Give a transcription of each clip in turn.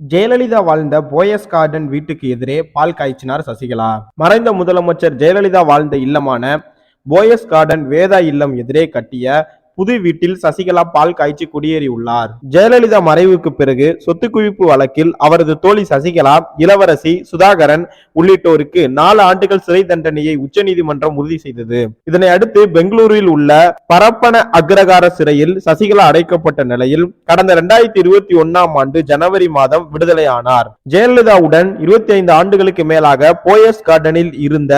ஜெயலலிதா வாழ்ந்த போயஸ் கார்டன் வீட்டுக்கு எதிரே பால் காய்ச்சினார் சசிகலா. மறைந்த முதலமைச்சர் ஜெயலலிதா வாழ்ந்த இல்லமான போயஸ் கார்டன் வேதா இல்லம் எதிரே கட்டிய புது வீட்டில் சசிகலா பால் காய்ச்சி குடியேறியுள்ளார். ஜெயலலிதா மறைவுக்கு பிறகு சொத்து குவிப்பு வழக்கில் அவரது தோழி சசிகலா இளவரசி சுதாகரன் உள்ளிட்டோருக்கு நாலு ஆண்டுகள் சிறை தண்டனையை உச்சநீதிமன்றம் உறுதி செய்தது. இதனை அடுத்து பெங்களூரில் உள்ள பரப்பன அக்ரகார சிறையில் சசிகலா அடைக்கப்பட்ட நிலையில் கடந்த இரண்டாயிரத்தி இருபத்தி ஒன்னாம் ஆண்டு ஜனவரி மாதம் விடுதலையானார். ஜெயலலிதாவுடன் இருபத்தி ஐந்து ஆண்டுகளுக்கு மேலாக போயஸ் கார்டனில் இருந்த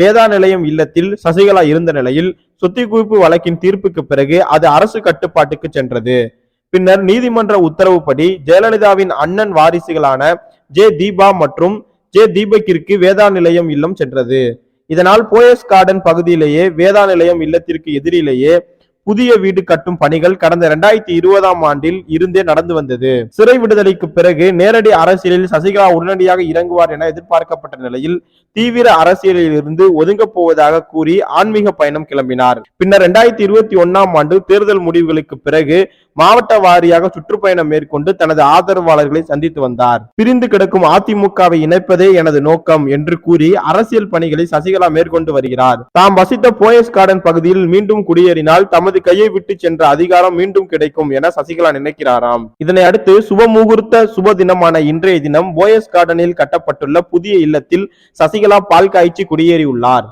வேதா நிலையம் இல்லத்தில் சசிகலா இருந்த நிலையில் சொத்தி குவிப்பு வழக்கின் தீர்ப்புக்கு பிறகு அது அரசு கட்டுப்பாட்டுக்கு சென்றது. பின்னர் நீதிமன்ற உத்தரவுப்படி ஜெயலலிதாவின் அண்ணன் வாரிசுகளான ஜே தீபா மற்றும் ஜே தீபக்கிற்கு வேதா நிலையம் இல்லம் சென்றது. இதனால் போயஸ் கார்டன் பகுதியிலேயே வேதா நிலையம் இல்லத்திற்கு எதிரிலேயே புதிய வீடு கட்டும் பணிகள் கடந்த இரண்டாயிரத்தி இருபதாம் ஆண்டில் இருந்தே நடந்து வந்தது. சிறை விடுதலைக்கு பிறகு நேரடி அரசியலில் சசிகலா உடனடியாக இறங்குவார் என எதிர்பார்க்கப்பட்ட நிலையில் தீவிர அரசியலில் இருந்து ஒதுங்கப் போவதாக கூறி ஆன்மீக பயணம் கிளம்பினார். பின்னர் இரண்டாயிரத்தி இருபத்தி ஒன்னாம் ஆண்டு தேர்தல் முடிவுகளுக்கு பிறகு மாவட்ட வாரியாக சுற்றுப்பயணம் மேற்கொண்டு தனது ஆதரவாளர்களை சந்தித்து வந்தார். பிரிந்து கிடக்கும் அதிமுகவை இணைப்பதே எனது நோக்கம் என்று கூறி அரசியல் பணிகளை சசிகலா மேற்கொண்டு வருகிறார். தாம் வசித்த போயஸ் கார்டன் பகுதியில் மீண்டும் குடியேறினால் தமது கையை விட்டு சென்ற அதிகாரம் மீண்டும் கிடைக்கும் என சசிகலா நினைக்கிறாராம். இதனை அடுத்து சுப முகூர்த்த சுப தினமான இன்றைய தினம் போயஸ் கார்டனில் கட்டப்பட்டுள்ள புதிய இல்லத்தில் சசிகலா பால் காய்ச்சி குடியேறியுள்ளார்.